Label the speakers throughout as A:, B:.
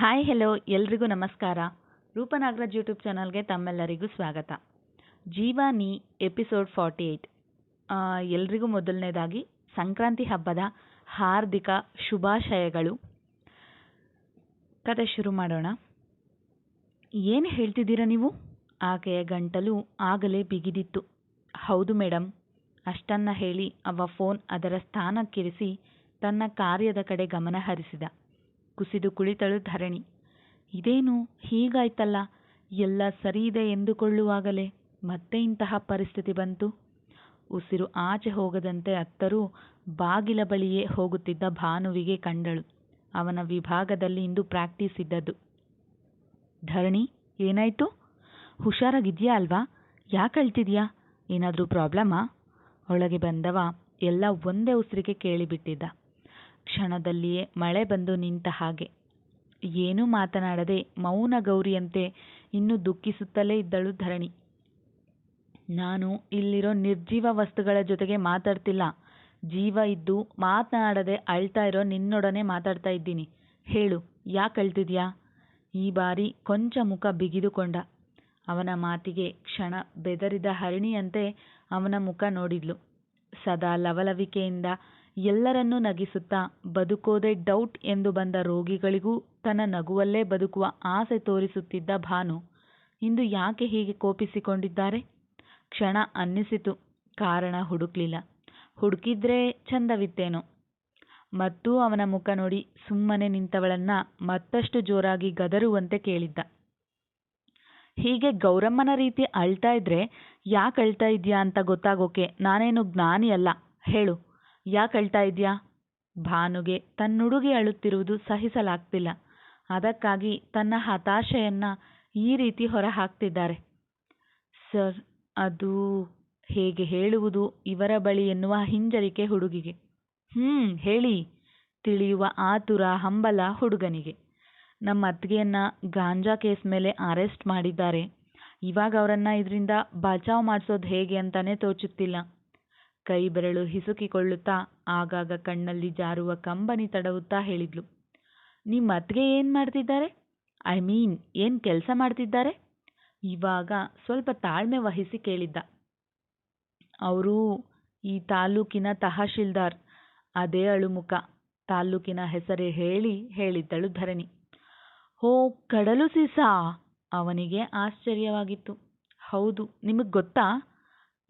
A: Hi hello ಎಲ್ರಿಗೂ ನಮಸ್ಕಾರ. ರೂಪನಾಗರಾಜ್ YouTube ಚಾನಲ್ಗೆ ತಮ್ಮೆಲ್ಲರಿಗೂ ಸ್ವಾಗತ. ಜೀವಾನಿ ಎಪಿಸೋಡ್ ಫಾರ್ಟಿ ಏಯ್ಟ್ ಎಲ್ರಿಗೂ ಮೊದಲನೇದಾಗಿ ಸಂಕ್ರಾಂತಿ ಹಬ್ಬದ ಹಾರ್ದಿಕ ಶುಭಾಶಯಗಳು. ಕತೆ ಶುರು ಮಾಡೋಣ. ಏನು ಹೇಳ್ತಿದ್ದೀರಾ ನೀವು? ಆಕೆಯ ಗಂಟಲು ಆಗಲೇ ಬಿಗಿದಿತ್ತು. ಹೌದು ಮೇಡಮ್ ಅಷ್ಟನ್ನ ಹೇಳಿ ಅವ ಫೋನ್ ಅದರ ಸ್ಥಾನಕ್ಕಿರಿಸಿ ತನ್ನ ಕಾರ್ಯದ ಕಡೆ ಗಮನ ಹರಿಸಿದ. ಕುಸಿದು ಕುಳಿತಳು ಧರಣಿ. ಇದೇನು? ಹೀಗಾಯ್ತಲ್ಲ? ಎಲ್ಲ ಸರಿ ಇದೆ ಎಂದುಕೊಳ್ಳುವಾಗಲೇ ಮತ್ತೆ ಇಂತಹ ಪರಿಸ್ಥಿತಿ ಬಂತು. ಉಸಿರು ಆಚೆ ಹೋಗದಂತೆ ಅತ್ತರೂ ಬಾಗಿಲ ಬಳಿಯೇ ಹೋಗುತ್ತಿದ್ದ ಭಾನುವಿಗೆ ಕಂಡಳು. ಅವನ ವಿಭಾಗದಲ್ಲಿ ಇಂದು ಪ್ರಾಕ್ಟೀಸ್ ಇದ್ದದ್ದು. ಧರಣಿ, ಏನಾಯ್ತು? ಹುಷಾರಾಗಿದ್ಯಾ ಅಲ್ವಾ? ಯಾಕೆ ಅಳ್ತಿದ್ಯಾ? ಏನಾದರೂ ಪ್ರಾಬ್ಲಮ್ಮಾ ಒಳಗೆ ಬಂದವ ಎಲ್ಲ ಒಂದೇ ಉಸಿರಿಗೆ ಕೇಳಿಬಿಟ್ಟಿದ್ದ. ಕ್ಷಣದಲ್ಲಿಯೇ ಮಳೆ ಬಂದು ನಿಂತ ಹಾಗೆ. ಏನೂ ಮಾತನಾಡದೆ ಮೌನ ಗೌರಿಯಂತೆ ಇನ್ನೂ ದುಃಖಿಸುತ್ತಲೇ ಇದ್ದಳು ಧರಣಿ. ನಾನು ಇಲ್ಲಿರೋ ನಿರ್ಜೀವ ವಸ್ತುಗಳ ಜೊತೆಗೆ ಮಾತಾಡ್ತಿಲ್ಲ. ಜೀವ ಇದ್ದು ಮಾತನಾಡದೆ ಅಳ್ತಾ ಇರೋ ನಿನ್ನೊಡನೆ ಮಾತಾಡ್ತಾ ಇದ್ದೀನಿ. ಹೇಳು, ಯಾಕೆ ಅಳ್ತಿದ್ಯಾ? ಈ ಬಾರಿ ಕೊಂಚ ಮುಖ ಬಿಗಿದುಕೊಂಡ. ಅವನ ಮಾತಿಗೆ ಕ್ಷಣ ಬೆದರಿದ ಹರಿಣಿಯಂತೆ ಅವನ ಮುಖ ನೋಡಿದ್ಲು. ಸದಾ ಲವಲವಿಕೆಯಿಂದ ಎಲ್ಲರನ್ನೂ ನಗಿಸುತ್ತಾ ಬದುಕೋದೇ ಡೌಟ್ ಎಂದು ಬಂದ ರೋಗಿಗಳಿಗೂ ತನ್ನ ನಗುವಲ್ಲೇ ಬದುಕುವ ಆಸೆ ತೋರಿಸುತ್ತಿದ್ದ ಭಾನು, ಇಂದು ಯಾಕೆ ಹೀಗೆ ಕೋಪಿಸಿಕೊಂಡಿದ್ದಾರೆ? ಕ್ಷಣ ಅನ್ನಿಸಿತು, ಕಾರಣ ಹುಡುಕ್ಲಿಲ್ಲ. ಹುಡುಕಿದ್ರೆ ಚಂದವಿತ್ತೇನೋ. ಮತ್ತೂ ಅವನ ಮುಖ ನೋಡಿ ಸುಮ್ಮನೆ ನಿಂತವಳನ್ನ ಮತ್ತಷ್ಟು ಜೋರಾಗಿ ಗದರುವಂತೆ ಕೇಳಿದ್ದ. ಹೀಗೆ ಗೌರಮ್ಮನ ರೀತಿ ಅಳ್ತಾ ಇದ್ರೆ ಯಾಕೆ ಅಳ್ತಾ ಇದ್ಯಾ ಅಂತ ಗೊತ್ತಾಗೋಕೆ ನಾನೇನು ಜ್ಞಾನಿ ಅಲ್ಲ ಹೇಳು. ಯಾಕೆ ಅಳ್ತಾ ಇದ್ಯಾ? ಭಾನುಗೆ ತನ್ನುಡುಗಿ ಅಳುತ್ತಿರುವುದು ಸಹಿಸಲಾಗ್ತಿಲ್ಲ. ಅದಕ್ಕಾಗಿ ತನ್ನ ಹತಾಶೆಯನ್ನ ಈ ರೀತಿ ಹೊರಹಾಕ್ತಿದ್ದಾರೆ. ಸರ್, ಅದು ಹೇಗೆ ಹೇಳುವುದು ಇವರ ಬಳಿ ಎನ್ನುವ ಹಿಂಜರಿಕೆ ಹುಡುಗಿಗೆ. ಹ್ಮ್, ಹೇಳಿ, ತಿಳಿಯುವ ಆತುರ ಹಂಬಲ ಹುಡುಗನಿಗೆ. ನಮ್ಮ ಅತ್ತಿಗೆಯನ್ನ ಗಾಂಜಾ ಕೇಸ್ ಮೇಲೆ ಅರೆಸ್ಟ್ ಮಾಡಿದ್ದಾರೆ. ಇವಾಗ ಅವರನ್ನ ಇದರಿಂದ ಬಚಾವ್ ಮಾಡಿಸೋದು ಹೇಗೆ ಅಂತಾನೆ ತೋಚುತ್ತಿಲ್ಲ. ಕೈ ಬೆರಳು ಹಿಸುಕಿಕೊಳ್ಳುತ್ತಾ ಆಗಾಗ ಕಣ್ಣಲ್ಲಿ ಜಾರುವ ಕಂಬನಿ ತಡವುತ್ತಾ ಹೇಳಿದ್ಲು, ನಿಮ್ಮ ಅತ್ತಿಗೆ ಏನು ಮಾಡ್ತಿದ್ದಾರೆ? ಐ ಮೀನ್ ಏನ್ ಕೆಲಸ ಮಾಡ್ತಿದ್ದಾರೆ? ಇವಾಗ ಸ್ವಲ್ಪ ತಾಳ್ಮೆ ವಹಿಸಿ ಕೇಳಿದ್ದ, ಅವರು ಈ ತಾಲೂಕಿನ ತಹಶೀಲ್ದಾರ್, ಅದೇ ಅಳುಮುಖ. ತಾಲೂಕಿನ ಹೆಸರೇ ಹೇಳಿ ಹೇಳಿದ್ದಳು ಧರಣಿ, ಹೋ, ಕಡಲು ಸೀಸಾ! ಅವನಿಗೆ ಆಶ್ಚರ್ಯವಾಗಿತ್ತು, ಹೌದು, ನಿಮಗೆ ಗೊತ್ತಾ?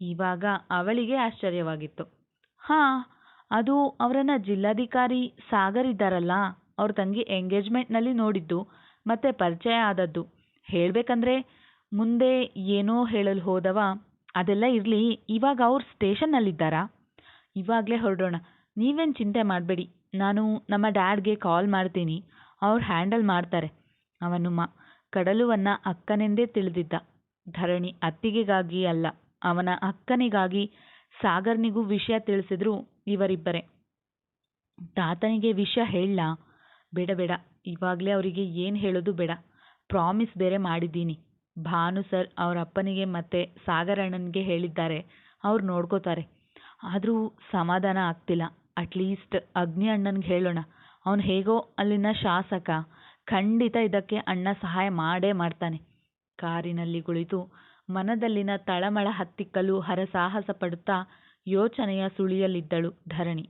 A: ಇವಾಗ ಅವಳಿಗೆ ಆಶ್ಚರ್ಯವಾಗಿತ್ತು. ಹಾ, ಅದು ಅವರನ್ನ ಜಿಲ್ಲಾಧಿಕಾರಿ ಸಾಗರ್ ಇದ್ದಾರಲ್ಲ, ಅವ್ರ ತಂಗಿ ಎಂಗೇಜ್ಮೆಂಟ್ನಲ್ಲಿ ನೋಡಿದ್ದು, ಮತ್ತೆ ಪರಿಚಯ ಆದದ್ದು. ಹೇಳಬೇಕಂದ್ರೆ ಮುಂದೆ ಏನೋ ಹೇಳಲು ಹೋದವ, ಅದೆಲ್ಲ ಇರಲಿ, ಇವಾಗ ಅವ್ರು ಸ್ಟೇಷನ್ನಲ್ಲಿದ್ದಾರಾ? ಇವಾಗಲೇ ಹೊರಡೋಣ, ನೀವೇನು ಚಿಂತೆ ಮಾಡಬೇಡಿ, ನಾನು ನಮ್ಮ ಡ್ಯಾಡ್ಗೆ ಕಾಲ್ ಮಾಡ್ತೀನಿ, ಅವ್ರು ಹ್ಯಾಂಡಲ್ ಮಾಡ್ತಾರೆ. ಅವನು ಮ, ಕಡಲುವನ್ನ ಅಕ್ಕನೆಂದೇ ತಿಳಿದಿದ್ದ. ಧರಣಿ ಅತ್ತಿಗೆಗಾಗಿ ಅಲ್ಲ. ಅವನ ಅಕ್ಕನಿಗಾಗಿ ಸಾಗರ್ನಿಗೂ ವಿಷಯ ತಿಳಿಸಿದ್ರು ಇವರಿಬ್ಬರೇ. ತಾತನಿಗೆ ವಿಷಯ ಹೇಳ, ಬೇಡ ಬೇಡ, ಇವಾಗಲೇ ಅವರಿಗೆ ಏನು ಹೇಳೋದು ಬೇಡ. ಪ್ರಾಮಿಸ್ ಬೇರೆ ಮಾಡಿದ್ದೀನಿ. ಭಾನು ಸರ್ ಅವರ ಅಪ್ಪನಿಗೆ ಮತ್ತೆ ಸಾಗರ್ ಅಣ್ಣನಿಗೆ ಹೇಳಿದ್ದಾರೆ. ಅವ್ರು ನೋಡ್ಕೋತಾರೆ. ಆದರೂ ಸಮಾಧಾನ ಆಗ್ತಿಲ್ಲ. ಅಟ್ಲೀಸ್ಟ್ ಅಗ್ನಿ ಅಣ್ಣನಿಗೆ ಹೇಳೋಣ. ಅವನು ಹೇಗೋ ಅಲ್ಲಿನ ಶಾಸಕ ಖಂಡಿತ ಇದಕ್ಕೆ ಅಣ್ಣ ಸಹಾಯ ಮಾಡೇ ಮಾಡ್ತಾನೆ. ಕಾರಿನಲ್ಲಿ ಕುಳಿತು ಮನದಲ್ಲಿನ ತಳಮಳ ಹತ್ತಿಕ್ಕಲು ಹರಸಾಹಸ ಪಡುತ್ತಾ ಯೋಚನೆಯ ಸುಳಿಯಲ್ಲಿದ್ದಳು ಧರಣಿ.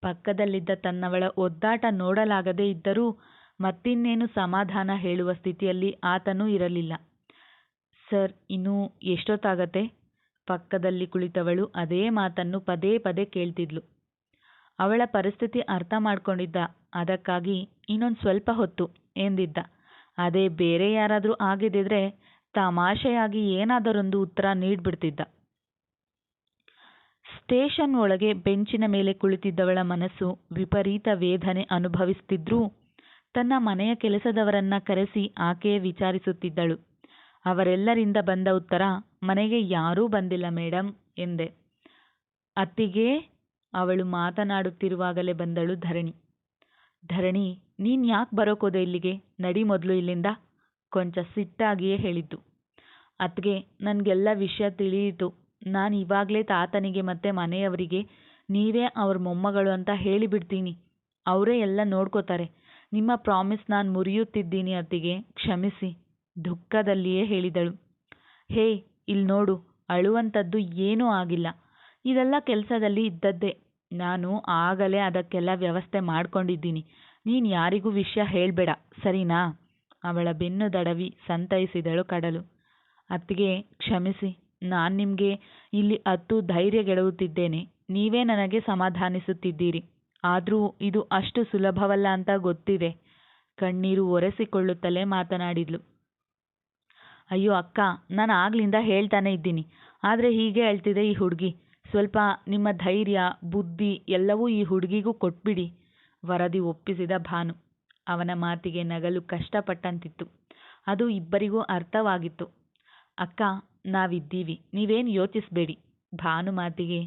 A: ಪಕ್ಕದಲ್ಲಿದ್ದ ತನ್ನವಳ ಒದ್ದಾಟ ನೋಡಲಾಗದೇ ಇದ್ದರೂ ಮತ್ತಿನ್ನೇನು ಸಮಾಧಾನ ಹೇಳುವ ಸ್ಥಿತಿಯಲ್ಲಿ ಆತನೂ ಇರಲಿಲ್ಲ. ಸರ್, ಇನ್ನೂ ಎಷ್ಟೊತ್ತಾಗತ್ತೆ? ಪಕ್ಕದಲ್ಲಿ ಕುಳಿತವಳು ಅದೇ ಮಾತನ್ನು ಪದೇ ಪದೇ ಕೇಳ್ತಿದ್ಲು. ಅವಳ ಪರಿಸ್ಥಿತಿ ಅರ್ಥ ಮಾಡಿಕೊಂಡಿದ್ದ. ಅದಕ್ಕಾಗಿ ಇನ್ನೊಂದು ಸ್ವಲ್ಪ ಹೊತ್ತು ಎಂದಿದ್ದ. ಅದೇ ಬೇರೆ ಯಾರಾದರೂ ಆಗಿದ್ದಿದ್ರೆ ತಮಾಷೆಯಾಗಿ ಏನಾದರೊಂದು ಉತ್ತರ ನೀಡ್ಬಿಡ್ತಿದ್ದ. ಸ್ಟೇಷನ್ ಒಳಗೆ ಬೆಂಚಿನ ಮೇಲೆ ಕುಳಿತಿದ್ದವಳ ಮನಸ್ಸು ವಿಪರೀತ ವೇದನೆ ಅನುಭವಿಸುತ್ತಿದ್ರೂ ತನ್ನ ಮನೆಯ ಕೆಲಸದವರನ್ನ ಕರೆಸಿ ಆಕೆಯೇ ವಿಚಾರಿಸುತ್ತಿದ್ದಳು. ಅವರೆಲ್ಲರಿಂದ ಬಂದ ಉತ್ತರ, ಮನೆಗೆ ಯಾರೂ ಬಂದಿಲ್ಲ ಮೇಡಮ್ ಎಂದೆ. ಅತ್ತಿಗೆ ಅವಳು ಮಾತನಾಡುತ್ತಿರುವಾಗಲೇ ಬಂದಳು ಧರಣಿ. ಧರಣಿ, ನೀನ್ ಯಾಕೆ ಬರೋಕೋದೆ ಇಲ್ಲಿಗೆ? ನಡಿ ಮೊದಲು ಇಲ್ಲಿಂದ. ಕೊಂಚ ಸಿಟ್ಟಾಗಿಯೇ ಹೇಳಿದ್ದು. ಅತ್ಗೆ ನನಗೆಲ್ಲ ವಿಷಯ ತಿಳಿಯಿತು. ನಾನು ಇವಾಗಲೇ ತಾತನಿಗೆ ಮತ್ತೆ ಮನೆಯವರಿಗೆ, ನೀವೇ ಅವ್ರ ಮೊಮ್ಮಗಳು ಅಂತ ಹೇಳಿಬಿಡ್ತೀನಿ. ಅವರೇ ಎಲ್ಲ ನೋಡ್ಕೋತಾರೆ. ನಿಮ್ಮ ಪ್ರಾಮಿಸ್ ನಾನು ಮುರಿಯುತ್ತಿದ್ದೀನಿ ಅತ್ತಿಗೆ, ಕ್ಷಮಿಸಿ, ದುಃಖದಲ್ಲಿಯೇ ಹೇಳಿದಳು. ಹೇ ಇಲ್ಲಿ ನೋಡು ಅಳುವಂಥದ್ದು ಏನೂ ಆಗಿಲ್ಲ. ಇದೆಲ್ಲ ಕೆಲಸದಲ್ಲಿ ಇದ್ದದ್ದೇ. ನಾನು ಆಗಲೇ ಅದಕ್ಕೆಲ್ಲ ವ್ಯವಸ್ಥೆ ಮಾಡ್ಕೊಂಡಿದ್ದೀನಿ. ನೀನು ಯಾರಿಗೂ ವಿಷಯ ಹೇಳಬೇಡ, ಸರಿನಾ? ಅವಳ ಬೆನ್ನು ದಡವಿ ಸಂತೈಸಿದಳು ಕಡಲು. ಅತ್ತಿಗೆ ಕ್ಷಮಿಸಿ, ನಾನು ನಿಮಗೆ ಇಲ್ಲಿ ಅತ್ತು ಧೈರ್ಯ ಗೆಡವುತ್ತಿದ್ದೇನೆ ನೀವೇ ನನಗೆ ಸಮಾಧಾನಿಸುತ್ತಿದ್ದೀರಿ. ಆದರೂ ಇದು ಅಷ್ಟು ಸುಲಭವಲ್ಲ ಅಂತ ಗೊತ್ತಿದೆ. ಕಣ್ಣೀರು ಒರೆಸಿಕೊಳ್ಳುತ್ತಲೇ ಮಾತನಾಡಿದ್ಲು. ಅಯ್ಯೋ ಅಕ್ಕ, ನಾನು ಆಗ್ಲಿಂದ ಹೇಳ್ತಾನೆ ಇದ್ದೀನಿ. ಆದರೆ ಹೀಗೆ ಹೇಳ್ತಿದೆ ಈ ಹುಡುಗಿ. ಸ್ವಲ್ಪ ನಿಮ್ಮ ಧೈರ್ಯ, ಬುದ್ಧಿ ಎಲ್ಲವೂ ಈ ಹುಡುಗಿಗೂ ಕೊಟ್ಬಿಡಿ. ವರದಿ ಒಪ್ಪಿಸಿದ ಭಾನು. ಅವನ ಮಾತಿಗೆ ನಗಲು ಕಷ್ಟಪಟ್ಟಂತಿತ್ತು. ಅದು ಇಬ್ಬರಿಗೂ ಅರ್ಥವಾಗಿತ್ತು. ಅಕ್ಕ, ನಾವಿದ್ದೀವಿ. ನೀವೇನು ಯೋಚಿಸಬೇಡಿ. ಭಾನು ಮಾತಿಗೆ,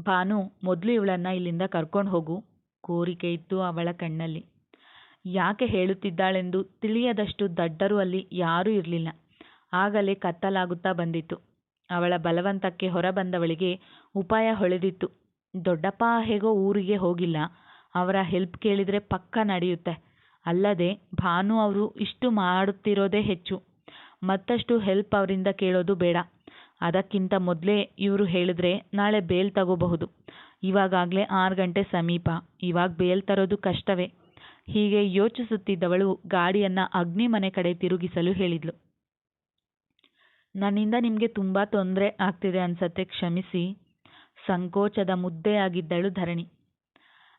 A: ಭಾನು, ಮೊದಲು ಇವಳನ್ನ ಇಲ್ಲಿಂದ ಕರ್ಕೊಂಡು ಹೋಗು. ಕೋರಿಕೆ ಇತ್ತು ಅವಳ ಕಣ್ಣಲ್ಲಿ. ಯಾಕೆ ಹೇಳುತ್ತಿದ್ದಾಳೆಂದು ತಿಳಿಯದಷ್ಟು ದಡ್ಡರು ಅಲ್ಲಿ ಯಾರೂ ಇರಲಿಲ್ಲ. ಆಗಲೇ ಕತ್ತಲಾಗುತ್ತಾ ಬಂದಿತ್ತು. ಅವಳ ಬಲವಂತಕ್ಕೆ ಹೊರಬಂದವಳಿಗೆ ಉಪಾಯ ಹೊಳೆದಿತ್ತು. ದೊಡ್ಡಪ್ಪ ಹೇಗೋ ಊರಿಗೆ ಹೋಗಿಲ್ಲ. ಅವರ ಹೆಲ್ಪ್ ಕೇಳಿದರೆ ಪಕ್ಕ ನಡೆಯುತ್ತೆ. ಅಲ್ಲದೆ ಭಾನು ಅವರು ಇಷ್ಟು ಮಾಡುತ್ತಿರೋದೇ ಹೆಚ್ಚು. ಮತ್ತಷ್ಟು ಹೆಲ್ಪ್ ಅವರಿಂದ ಕೇಳೋದು ಬೇಡ. ಅದಕ್ಕಿಂತ ಮೊದಲೇ ಇವರು ಹೇಳಿದ್ರೆ ನಾಳೆ ಬೇಲ್ ತಗೋಬಹುದು. ಇವಾಗಾಗಲೇ ಆರು ಗಂಟೆ ಸಮೀಪ. ಇವಾಗ ಬೇಲ್ ತರೋದು ಕಷ್ಟವೇ. ಹೀಗೆ ಯೋಚಿಸುತ್ತಿದ್ದವಳು ಗಾಡಿಯನ್ನು ಅಗ್ನಿ ಮನೆ ಕಡೆ ತಿರುಗಿಸಲು ಹೇಳಿದ್ಲು. ನನ್ನಿಂದ ನಿಮಗೆ ತುಂಬ ತೊಂದರೆ ಆಗ್ತಿದೆ ಅನ್ಸತ್ತೆ, ಕ್ಷಮಿಸಿ. ಸಂಕೋಚದ ಮುದ್ದೆಯಾಗಿದ್ದಳು ಧರಣಿ.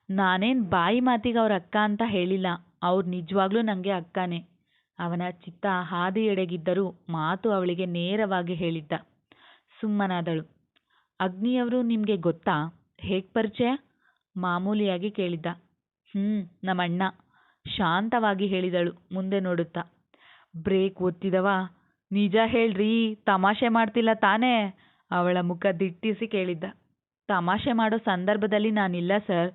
A: ನಾನೇನು ಬಾಯಿ ಮಾತಿಗೆ ಅವ್ರ ಅಕ್ಕ ಅಂತ ಹೇಳಿಲ್ಲ. ಅವ್ರು ನಿಜವಾಗ್ಲೂ ನನಗೆ ಅಕ್ಕನೇ. ಅವನ ಚಿತ್ತ ಹಾದಿಯೆಡೆಗಿದ್ದರೂ ಮಾತು ಅವಳಿಗೆ ನೇರವಾಗಿ ಹೇಳಿದ್ದ. ಸುಮ್ಮನಾದಳು. ಅಗ್ನಿಯವರು ನಿಮಗೆ ಗೊತ್ತಾ? ಹೇಗೆ ಪರಿಚಯ? ಮಾಮೂಲಿಯಾಗಿ ಕೇಳಿದ್ದ. ಹ್ಞೂ ನಮ್ಮಣ್ಣ. ಶಾಂತವಾಗಿ ಹೇಳಿದಳು, ಮುಂದೆ ನೋಡುತ್ತಾ. ಬ್ರೇಕ್ ಒತ್ತಿದವ? ನಿಜ ಹೇಳ್ರಿ, ತಮಾಷೆ ಮಾಡ್ತಿಲ್ಲ ತಾನೇ? ಅವಳ ಮುಖ ದಿಟ್ಟಿಸಿ ಕೇಳಿದ್ದ. ತಮಾಷೆ ಮಾಡೋ ಸಂದರ್ಭದಲ್ಲಿ ನಾನಿಲ್ಲ ಸರ್.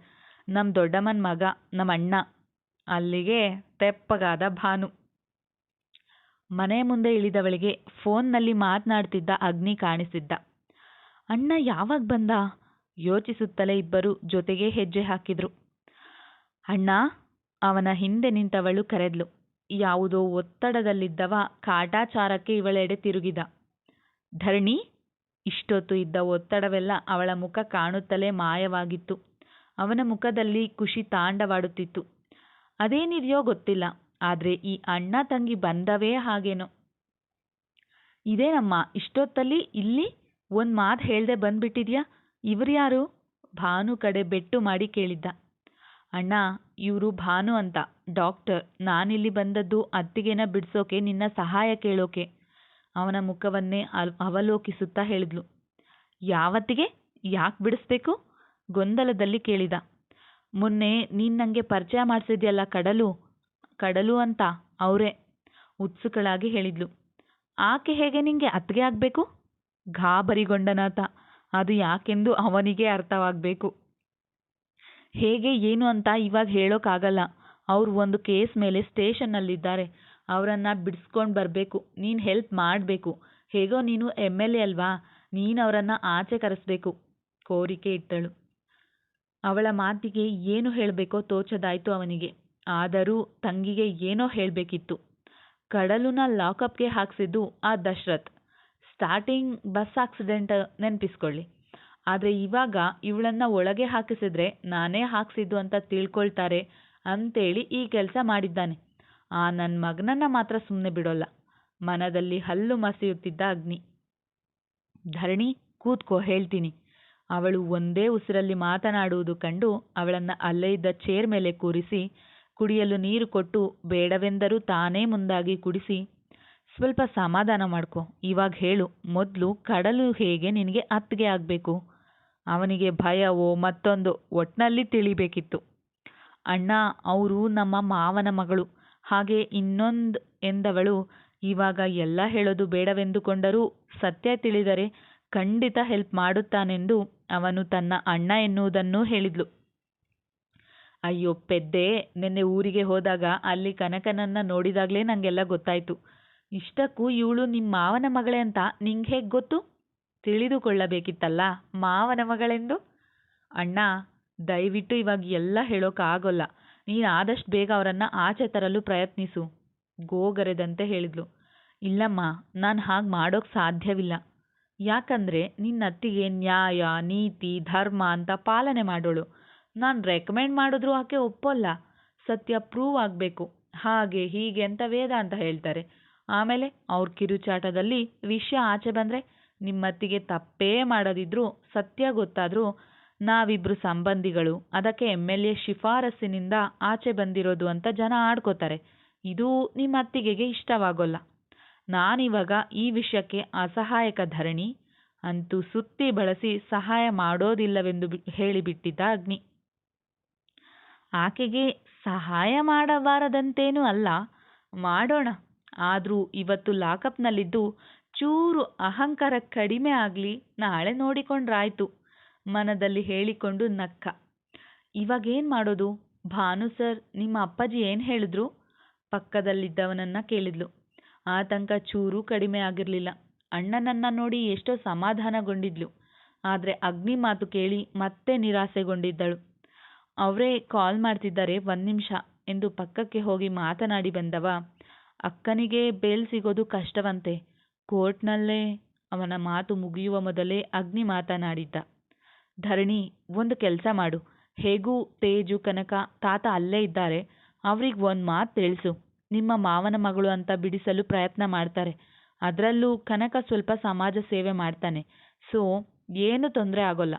A: ನಮ್ಮ ದೊಡ್ಡಮ್ಮನ ಮಗ ನಮ್ಮ ಅಣ್ಣ ಅಲ್ಲಿಗೆ ತೆಪ್ಪಗಾದ ಭಾನು. ಮನೆ ಮುಂದೆ ಇಳಿದವಳಿಗೆ ಫೋನ್ನಲ್ಲಿ ಮಾತನಾಡ್ತಿದ್ದ ಅಗ್ನಿ ಕಾಣಿಸಿದ್ದ. ಅಣ್ಣ ಯಾವಾಗ ಬಂದ? ಯೋಚಿಸುತ್ತಲೇ ಇಬ್ಬರು ಜೊತೆಗೆ ಹೆಜ್ಜೆ ಹಾಕಿದ್ರು. ಅಣ್ಣ, ಅವನ ಹಿಂದೆ ನಿಂತವಳು ಕರೆದ್ಲು. ಯಾವುದೋ ಒತ್ತಡದಲ್ಲಿದ್ದವ ಕಾಟಾಚಾರಕ್ಕೆ ಇವಳೆಡೆ ತಿರುಗಿದ. ಧರಣಿ, ಇಷ್ಟೊತ್ತು ಇದ್ದ ಒತ್ತಡವೆಲ್ಲ ಅವಳ ಮುಖ ಕಾಣುತ್ತಲೇ ಮಾಯವಾಗಿತ್ತು. ಅವನ ಮುಖದಲ್ಲಿ ಖುಷಿ ತಾಂಡವಾಡುತ್ತಿತ್ತು. ಅದೇನಿದೆಯೋ ಗೊತ್ತಿಲ್ಲ, ಆದರೆ ಈ ಅಣ್ಣ ತಂಗಿ ಬಂದವೇ ಹಾಗೇನೋ. ಇದೇನಮ್ಮ ಇಷ್ಟೊತ್ತಲ್ಲಿ ಇಲ್ಲಿ ಒಂದು ಮಾತು ಹೇಳ್ದೆ ಬಂದ್ಬಿಟ್ಟಿದ್ಯಾ? ಇವ್ರು ಯಾರು? ಭಾನು ಕಡೆ ಬೆಟ್ಟು ಮಾಡಿ ಕೇಳಿದ್ದ. ಅಣ್ಣ, ಇವರು ಭಾನು ಅಂತ, ಡಾಕ್ಟರ್, ನಾನಿಲ್ಲಿ ಬಂದದ್ದು ಅತ್ತಿಗೆನ ಬಿಡಿಸೋಕೆ, ನಿನ್ನ ಸಹಾಯ ಕೇಳೋಕೆ. ಅವನ ಮುಖವನ್ನೇ ಅವಲೋಕಿಸುತ್ತಾ ಹೇಳಿದ್ಲು. ಯಾವತ್ತಿಗೆ? ಯಾಕೆ ಬಿಡಿಸ್ಬೇಕು? ಗೊಂದಲದಲ್ಲಿ ಕೇಳಿದ. ಮೊನ್ನೆ ನೀನು ನನಗೆ ಪರಿಚಯ ಮಾಡಿಸಿದ್ಯಲ್ಲ ಕಡಲು? ಕಡಲು ಅಂತ, ಅವರೇ, ಉತ್ಸುಕಳಾಗಿ ಹೇಳಿದ್ಲು. ಆಕೆ ಹೇಗೆ ನಿಂಗೆ ಅತ್ತಿಗೆ ಆಗಬೇಕು? ಗಾಬರಿಗೊಂಡನಾತ ಅದು ಯಾಕೆಂದು ಅವನಿಗೆ ಅರ್ಥವಾಗಬೇಕು. ಹೇಗೆ ಏನು ಅಂತ ಇವಾಗ ಹೇಳೋಕ್ಕಾಗಲ್ಲ ಅವ್ರು ಒಂದು ಕೇಸ್ ಮೇಲೆ ಸ್ಟೇಷನ್ನಲ್ಲಿದ್ದಾರೆ. ಅವರನ್ನು ಬಿಡಿಸ್ಕೊಂಡು ಬರಬೇಕು. ನೀನು ಹೆಲ್ಪ್ ಮಾಡಬೇಕು. ಹೇಗೋ ನೀನು ಎಂ ಎಲ್ ಎ ಅಲ್ವಾ? ನೀನು ಅವರನ್ನು ಆಚೆ ಕರೆಸ್ಬೇಕು. ಕೋರಿಕೆ ಇಟ್ಟಳು. ಅವಳ ಮಾತಿಗೆ ಏನು ಹೇಳಬೇಕೋ ತೋಚದಾಯ್ತು ಅವನಿಗೆ. ಆದರೂ ತಂಗಿಗೆ ಏನೋ ಹೇಳಬೇಕಿತ್ತು. ಕಡಲುನ ಲಾಕಪ್ಗೆ ಹಾಕ್ಸಿದ್ದು ಆ ದಶರಥ್. ಸ್ಟಾರ್ಟಿಂಗ್ ಬಸ್ ಆಕ್ಸಿಡೆಂಟ್ ನೆನಪಿಸ್ಕೊಳ್ಳಿ. ಆದರೆ ಇವಾಗ ಇವಳನ್ನ ಒಳಗೆ ಹಾಕಿಸಿದ್ರೆ ನಾನೇ ಹಾಕ್ಸಿದ್ದು ಅಂತ ತಿಳ್ಕೊಳ್ತಾರೆ ಅಂತೇಳಿ ಈ ಕೆಲಸ ಮಾಡಿದ್ದಾನೆ. ಆ ನನ್ನ ಮಗನನ್ನ ಮಾತ್ರ ಸುಮ್ಮನೆ ಬಿಡೋಲ್ಲ. ಮನದಲ್ಲಿ ಹಲ್ಲು ಮಸಿಯುತ್ತಿದ್ದ ಅಗ್ನಿ. ಧರಣಿ ಕೂತ್ಕೋ ಹೇಳ್ತೀನಿ. ಅವಳು ಒಂದೇ ಉಸಿರಲ್ಲಿ ಮಾತನಾಡುವುದು ಕಂಡು ಅವಳನ್ನು ಅಲ್ಲೇ ಇದ್ದ ಚೇರ್ ಮೇಲೆ ಕೂರಿಸಿ ಕುಡಿಯಲು ನೀರು ಕೊಟ್ಟು ಬೇಡವೆಂದರೂ ತಾನೇ ಮುಂದಾಗಿ ಕುಡಿಸಿ, ಸ್ವಲ್ಪ ಸಮಾಧಾನ ಮಾಡ್ಕೊ, ಇವಾಗ ಹೇಳು, ಮೊದಲು ಕಡಲು ಹೇಗೆ ನಿನಗೆ ಅತ್ತಿಗೆ ಆಗಬೇಕು? ಅವನಿಗೆ ಭಯವೋ ಮತ್ತೊಂದು ಒಟ್ಟಿನಲ್ಲಿ ತಿಳಿಬೇಕಿತ್ತು. ಅಣ್ಣ, ಅವರು ನಮ್ಮ ಮಾವನ ಮಗಳು, ಹಾಗೆ ಇನ್ನೊಂದು ಎಂದವಳು ಇವಾಗ ಎಲ್ಲ ಹೇಳೋದು ಬೇಡವೆಂದುಕೊಂಡರೂ ಸತ್ಯ ತಿಳಿದರೆ ಖಂಡಿತ ಹೆಲ್ಪ್ ಮಾಡುತ್ತಾನೆಂದು ಅವನು ತನ್ನ ಅಣ್ಣ ಎನ್ನುವುದನ್ನೂ ಹೇಳಿದ್ಲು. ಅಯ್ಯೋ ಪೆದ್ದೆ, ನಿನ್ನೆ ಊರಿಗೆ ಹೋದಾಗ ಅಲ್ಲಿ ಕನಕನನ್ನ ನೋಡಿದಾಗಲೇ ನನಗೆಲ್ಲ ಗೊತ್ತಾಯ್ತು. ಇಷ್ಟಕ್ಕೂ ಇವಳು ನಿಮ್ಮ ಮಾವನ ಮಗಳೇ ಅಂತ ನಿಂಗೆ ಹೇಗೆ ಗೊತ್ತು? ತಿಳಿದುಕೊಳ್ಳಬೇಕಿತ್ತಲ್ಲ ಮಾವನ ಮಗಳೆಂದು? ಅಣ್ಣ, ದಯವಿಟ್ಟು ಇವಾಗ ಎಲ್ಲ ಹೇಳೋಕ್ಕಾಗೋಲ್ಲ ನೀನು ಆದಷ್ಟು ಬೇಗ ಅವರನ್ನು ಆಚೆ ತರಲು ಪ್ರಯತ್ನಿಸು, ಗೋಗರೆದಂತೆ ಹೇಳಿದ್ಲು. ಇಲ್ಲಮ್ಮ, ನಾನು ಹಾಗೆ ಮಾಡೋಕ್ಕೆ ಸಾಧ್ಯವಿಲ್ಲ. ಯಾಕಂದರೆ ನಿನ್ನ ಅತ್ತಿಗೆ ನ್ಯಾಯ, ನೀತಿ, ಧರ್ಮ ಅಂತ ಪಾಲನೆ ಮಾಡೋಳು. ನಾನು ರೆಕಮೆಂಡ್ ಮಾಡಿದ್ರು ಆಕೆ ಒಪ್ಪಲ್ಲ. ಸತ್ಯ ಪ್ರೂವ್ ಆಗಬೇಕು. ಹಾಗೆ ಹೀಗೆ ಅಂತ ವೇದಾಂತ ಹೇಳ್ತಾರೆ. ಆಮೇಲೆ ಅವ್ರ ಕಿರುಚಾಟದಲ್ಲಿ ವಿಷಯ ಆಚೆ ಬಂದರೆ ನಿಮ್ಮತ್ತಿಗೆ ತಪ್ಪೇ ಮಾಡೋದಿದ್ರು, ಸತ್ಯ ಗೊತ್ತಾದರೂ ನಾವಿಬ್ರು ಸಂಬಂಧಿಗಳು, ಅದಕ್ಕೆ ಎಂ ಎಲ್ ಎ ಶಿಫಾರಸ್ಸಿನಿಂದ ಆಚೆ ಬಂದಿರೋದು ಅಂತ ಜನ ಆಡ್ಕೋತಾರೆ. ಇದು ನಿಮ್ಮತ್ತಿಗೆಗೆ ಇಷ್ಟವಾಗೋಲ್ಲ. ನಾನಿವಾಗ ಈ ವಿಷಯಕ್ಕೆ ಅಸಹಾಯಕ ಧರಣಿ. ಅಂತೂ ಸುತ್ತಿ ಬಳಸಿ ಸಹಾಯ ಮಾಡೋದಿಲ್ಲವೆಂದು ಹೇಳಿಬಿಟ್ಟಿದ್ದ ಅಗ್ನಿ. ಆಕೆಗೆ ಸಹಾಯ ಮಾಡಬಾರದಂತೇನೂ ಅಲ್ಲ. ಮಾಡೋಣ. ಆದರೂ ಇವತ್ತು ಲಾಕಪ್ನಲ್ಲಿದ್ದು ಚೂರು ಅಹಂಕಾರ ಕಡಿಮೆ ಆಗಲಿ ನಾಳೆ ನೋಡಿಕೊಂಡ್ರಾಯ್ತು. ಮನದಲ್ಲಿ ಹೇಳಿಕೊಂಡು ನಕ್ಕ. ಇವಾಗೇನು ಮಾಡೋದು? ಭಾನು ಸರ್, ನಿಮ್ಮ ಅಪ್ಪಾಜಿ ಏನು ಹೇಳಿದ್ರು? ಪಕ್ಕದಲ್ಲಿದ್ದವನನ್ನ ಕೇಳಿದ್ಲು. ಆತಂಕ ಚೂರೂ ಕಡಿಮೆ ಆಗಿರಲಿಲ್ಲ. ಅಣ್ಣನನ್ನ ನೋಡಿ ಎಷ್ಟೋ ಸಮಾಧಾನಗೊಂಡಿದ್ಲು. ಆದರೆ ಅಗ್ನಿ ಮಾತು ಕೇಳಿ ಮತ್ತೆ ನಿರಾಸೆಗೊಂಡಿದ್ದಳು. ಅವರೇ ಕಾಲ್ ಮಾಡ್ತಿದ್ದಾರೆ ಒಂದು ನಿಮಿಷ ಎಂದು ಪಕ್ಕಕ್ಕೆ ಹೋಗಿ ಮಾತನಾಡಿ ಬಂದವ, ಅಕ್ಕನಿಗೆ ಬೇಲ್ ಸಿಗೋದು ಕಷ್ಟವಂತೆ. ಕೋರ್ಟ್ನಲ್ಲೇ ಅವನ ಮಾತು ಮುಗಿಯುವ ಮೊದಲೇ ಅಗ್ನಿ ಮಾತನಾಡಿದ್ದ. ಧರಣಿ, ಒಂದು ಕೆಲಸ ಮಾಡು. ಹೇಗೂ ತೇಜು, ಕನಕ ತಾತ ಅಲ್ಲೇ ಇದ್ದಾರೆ. ಅವ್ರಿಗೆ ಒಂದು ಮಾತು ತಿಳಿಸು. ನಿಮ್ಮ ಮಾವನ ಮಗಳು ಅಂತ ಬಿಡಿಸಲು ಪ್ರಯತ್ನ ಮಾಡ್ತಾರೆ. ಅದರಲ್ಲೂ ಕನಕ ಸ್ವಲ್ಪ ಸಮಾಜ ಸೇವೆ ಮಾಡ್ತಾನೆ. ಸೊ, ಏನು ತೊಂದರೆ ಆಗೋಲ್ಲ.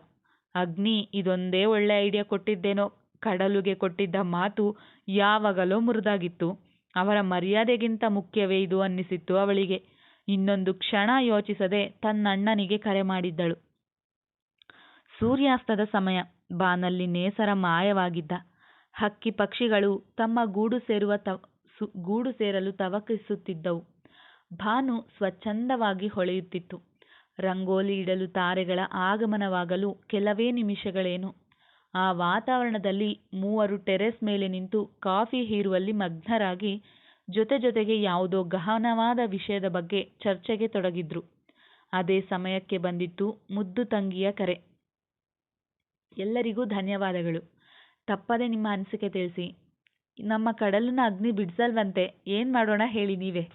A: ಅಗ್ನಿ ಇದೊಂದೇ ಒಳ್ಳೆ ಐಡಿಯಾ ಕೊಟ್ಟಿದ್ದೇನೋ, ಕಡಲುಗೆ ಕೊಟ್ಟಿದ್ದ ಮಾತು ಯಾವಾಗಲೋ ಮುರಿದಾಗಿತ್ತು. ಅವರ ಮರ್ಯಾದೆಗಿಂತ ಮುಖ್ಯವೇ ಇದು ಅನ್ನಿಸಿತ್ತು ಅವಳಿಗೆ. ಇನ್ನೊಂದು ಕ್ಷಣ ಯೋಚಿಸದೆ ತನ್ನಣ್ಣನಿಗೆ ಕರೆ ಮಾಡಿದ್ದಳು. ಸೂರ್ಯಾಸ್ತದ ಸಮಯ. ಬಾನಲ್ಲಿ ನೇಸರ ಮಾಯವಾಗಿದ್ದ. ಹಕ್ಕಿ ಪಕ್ಷಿಗಳು ತಮ್ಮ ಗೂಡು ಸೇರುವ ತ ಗೂಡು ಸೇರಲು ತವಕಿಸುತ್ತಿದ್ದವು. ಭಾನು ಸ್ವಚ್ಛಂದವಾಗಿ ಹೊಳೆಯುತ್ತಿತ್ತು. ರಂಗೋಲಿ ಇಡಲು ತಾರೆಗಳ ಆಗಮನವಾಗಲು ಕೆಲವೇ ನಿಮಿಷಗಳೇನು. ಆ ವಾತಾವರಣದಲ್ಲಿ ಮೂವರು ಟೆರೆಸ್ ಮೇಲೆ ನಿಂತು ಕಾಫಿ ಹೀರುವಲ್ಲಿ ಮಗ್ನರಾಗಿ ಜೊತೆ ಜೊತೆಗೆ ಯಾವುದೋ ಗಹನವಾದ ವಿಷಯದ ಬಗ್ಗೆ ಚರ್ಚೆಗೆ ತೊಡಗಿದ್ರು. ಅದೇ ಸಮಯಕ್ಕೆ ಬಂದಿತ್ತು ಮುದ್ದು ತಂಗಿಯ ಕರೆ. ಎಲ್ಲರಿಗೂ ಧನ್ಯವಾದಗಳು. ತಪ್ಪದೆ ನಿಮ್ಮ ಅನಿಸಿಕೆ ತಿಳಿಸಿ. ನಮ್ಮ ಕಡಲನ್ನ ಅಗ್ನಿ ಬಿಡಿಸಲ್ವಂತೆ. ಏನು ಮಾಡೋಣ ಹೇಳಿ ನೀವೇ.